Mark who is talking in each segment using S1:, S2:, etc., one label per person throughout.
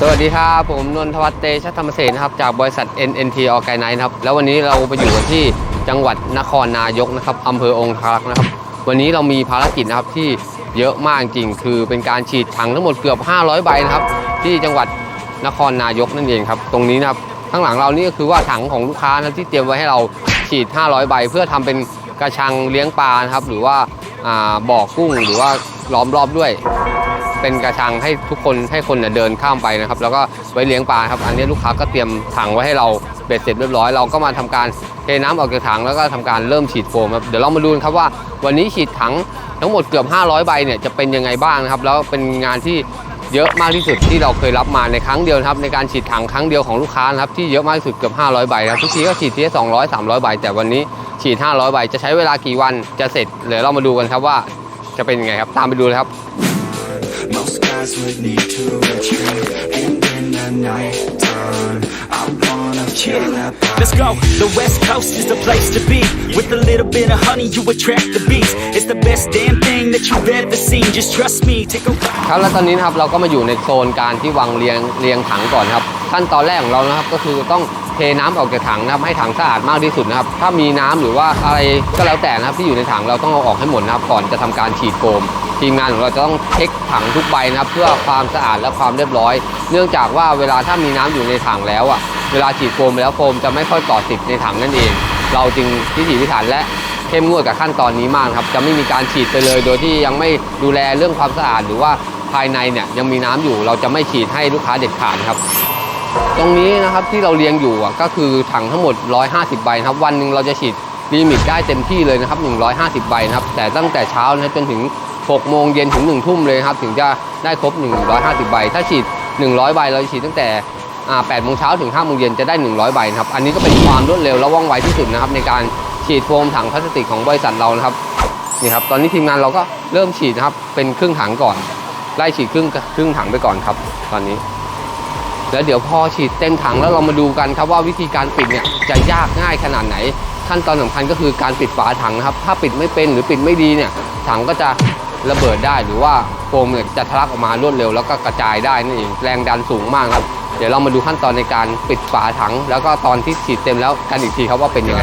S1: สวัสดีครับ ผมนนทวัฒน์เตชะธรรมเสนนะครับจากบริษัท NNT Organize นะครับแล้ววันนี้เราไปอยู่กันที่จังหวัดนครนายกนะครับอำเภอองคารักษ์นะครับ วันนี้เรามีภารกิจนะครับที่เยอะมากจริง คือเป็นการฉีดถังทั้งหมดเกือบ 500 ใบนะครับ ที่จังหวัดนครนายกนั่นเองครับ ตรงนี้นะครับข้างหลังเรานี่ก็คือว่าถังของลูกค้านะที่เตรียมไว้ให้เราฉีด 500 ใบ เพื่อทำเป็นกระชังเลี้ยงปลานะครับหรือว่าอ่าบ่อกุ้งหรือว่าล้อมรอบด้วย เป็นกระชังให้ทุกคนให้คนเนี่ยเดินข้ามไปนะครับ แล้วก็ไว้เลี้ยงปลาครับ อันนี้ลูกค้าก็เตรียมถังไว้ให้เราเบ็ดเสร็จเรียบร้อย เราก็มาทำการเทน้ำออกจากถังแล้วก็ทำการเริ่มฉีดโฟมครับ เดี๋ยวเรามาดูกันครับว่าวันนี้ฉีดถังทั้งหมดเกือบ 500 ใบเนี่ยจะเป็นยังไงบ้างนะครับ แล้วเป็นงานที่เยอะมากที่สุดที่เราเคยรับมาในครั้งเดียวครับในการฉีดถังครั้งเดียวของลูกค้านะครับที่เยอะมากที่สุดเกือบ 500 ใบนะครับทุกทีก็ฉีดทีละ200 300 ใบ แต่วันนี้ฉีด 500 ใบ จะใช้เวลากี่วันจะเสร็จเดี๋ยวเรามาดูกันครับว่าจะเป็นยังไงครับ ตามไปดูเลยครับ
S2: Most guys would need to retreat And in the night time I wanna feel that body
S3: Let's go. The West Coast is the place to be. With a little bit of honey, you attract the bees. It's the best damn thing that you've ever seen. Just trust me. Take a ride.
S1: ครับแล้วตอนนี้นะครับเราก็มาอยู่ในโซนการที่วางเรียงเรียงถังก่อนครับ ขั้นตอนแรกของเรานะครับก็คือต้อง เทน้ำออกจากถังนะครับให้ถังสะอาดมากที่สุดนะครับ ถ้ามีน้ำหรือว่าอะไรก็แล้วแต่นะครับที่อยู่ในถังเราต้องเอาออกให้หมดนะครับก่อนจะทำการฉีดโฟมทีมงานของเราจะต้องเช็คถังทุกใบนะครับ เพื่อความสะอาดและความเรียบร้อย เนื่องจากว่าเวลาถ้ามีน้ำอยู่ในถังแล้วอะเวลาฉีดโฟมแล้วโฟมจะไม่ค่อยต่อติดในถังนั่นเอง เราจึงพิถีพิถันและเข้มงวดกับขั้นตอนนี้มากครับจะไม่มีการฉีดไปเลย โดยที่ยังไม่ดูแลเรื่องความสะอาดหรือว่าภายในเนี่ยยังมีน้ำอยู่เราจะไม่ฉีดให้ลูกค้าเด็ดขาดครับ ตรงนี้นะครับที่เราเรียงอยู่ก็คือถังทั้งหมด 150 ใบครับ วันหนึ่งเราจะฉีดลิมิตได้เต็มที่เลยนะครับ 150 ใบนะครับ แต่ตั้งแต่เช้านะจนถึง 6 โมงเย็นถึง 1 ทุ่มเลยครับ ถึงจะได้ครบ 150 ใบ ถ้าฉีด 100 ใบ เราจะฉีดตั้งแต่อ่า8โมงเช้าถึง5โมงเย็นจะได้ 100 ใบครับ อันนี้ก็เป็นความรวดเร็วและว่องไวที่สุดนะครับ ในการฉีดโฟมถังพลาสติกของบริษัทเรานะครับ นี่ครับ ตอนนี้ทีมงานเราก็เริ่มฉีดนะครับ เป็นครึ่งถังก่อน ไล่ฉีดครึ่งครึ่งถังไปก่อนครับ ตอนนี้ แล้วเดี๋ยวพอฉีดเต็มถังแล้วเรามาดูกันครับว่าวิธีการปิดเนี่ยจะยากง่ายขนาดไหน ขั้นตอนสำคัญก็คือการปิดฝาถังนะครับ ถ้าปิดไม่เป็นหรือปิดไม่ดีเนี่ยถังก็จะระเบิดได้หรือว่าโฟมเนี่ยจะทะลักออกมารวดเร็วแล้วก็กระจายได้นั่นเองแรงดันสูงมากครับ เดี๋ยวเรามาดูขั้นตอนในการปิดฝาถัง แล้วก็ตอนที่ฉีดเต็มแล้วกันอีกทีครับว่าเป็นยังไง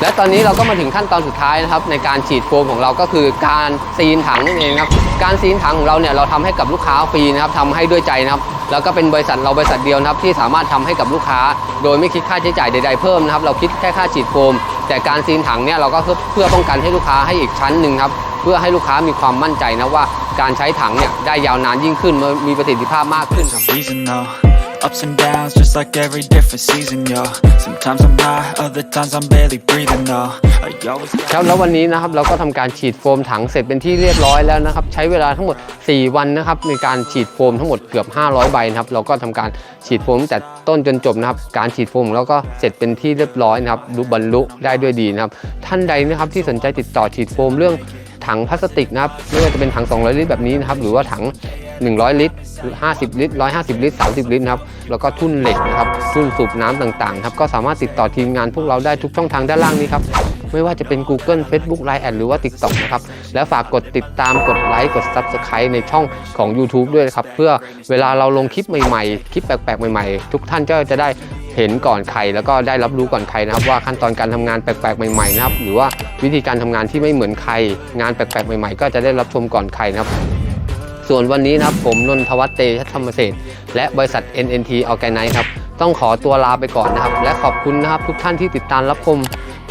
S1: และตอนนี้เราก็มาถึงขั้นตอนสุดท้ายนะครับในการฉีดโฟมของเราก็คือการซีนถังนั่นเองครับการซีนถังของเราเนี่ยเราทำให้กับลูกค้าฟรีนะครับทำให้ด้วยใจนะครับแล้วก็เป็นบริษัทเราบริษัทเดียวนะครับที่สามารถทำให้กับลูกค้า โดยไม่คิดค่าใช้จ่ายใด ๆเพิ่มนะครับเราคิดแค่ค่าฉีดโฟม แต่การซีนถังเนี่ยเราก็เพื่อป้องกันให้ลูกค้าให้อีกชั้นหนึ่งครับเพื่อให้ลูกค้ามีความมั่นใจนะว่าการใช้ถังเนี่ยได้ยาวนานยิ่งขึ้นมีประสิทธิภาพมากขึ้น
S2: There's a reason though Ups and downs just like every different season, yo Sometimes I'm high, other times I'm barely breathing though I always
S1: ครับแล้ววันนี้นะครับเราก็ทำการฉีดโฟมถังเสร็จเป็นที่เรียบร้อยแล้วนะครับ ใช้เวลาทั้งหมด 4 วันนะครับในการฉีดโฟมทั้งหมดเกือบ 500 ใบนะครับเราก็ทำการฉีดโฟมตั้งแต่ต้นจนจบนะครับการฉีดโฟมของเราก็เสร็จเป็นที่เรียบร้อยนะครับรู้บรรลุได้ด้วยดีนะครับท่านใดนะครับที่สนใจติดต่อฉีดโฟมเรื่องถังพลาสติกนะครับไม่ว่าจะเป็นถัง 200 ลิตรแบบนี้นะครับหรือว่าถัง 100 ลิตร 50 ลิตร 150 ลิตร 30 ลิตรครับแล้วก็ทุ่นเหล็กนะครับทุ่นสูบน้ำต่างๆครับก็สามารถติดต่อทีมงานพวกเราได้ทุกช่องทางด้านล่างนี้ครับไม่ว่าจะเป็น Google Facebook Line แอดหรือว่า TikTok นะครับแล้วฝากกดติดตามกดไลค์กด Subscribe ในช่องของ YouTube ด้วยนะครับเพื่อเวลาเราลงคลิปใหม่ๆ คลิปแปลกๆ ใหม่ๆ ทุกท่านก็จะได้เห็นก่อนใครแล้วก็ได้รับรู้ก่อนใครนะครับ ว่าขั้นตอนการทำงานแปลกๆใหม่ๆนะครับหรือว่าวิธีการทำงานที่ไม่เหมือนใครงานแปลกๆใหม่ๆ ก็จะได้รับชมก่อนใครนะครับ ส่วนวันนี้นะครับผมนนทวัฒน์เตชธรรมเศษและบริษัท NNT Organize ครับ ต้องขอตัวลาไปก่อนนะครับ และขอบคุณนะครับทุกท่านที่ติดตามรับชม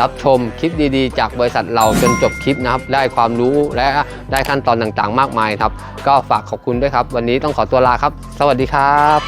S1: รับชมคลิปดีๆ จากบริษัทเราจนจบคลิปนะครับ ได้ความรู้และได้ขั้นตอนต่างๆ มากมายครับ ก็ฝากขอบคุณด้วยครับ วันนี้ต้องขอตัวลาครับ สวัสดีครับ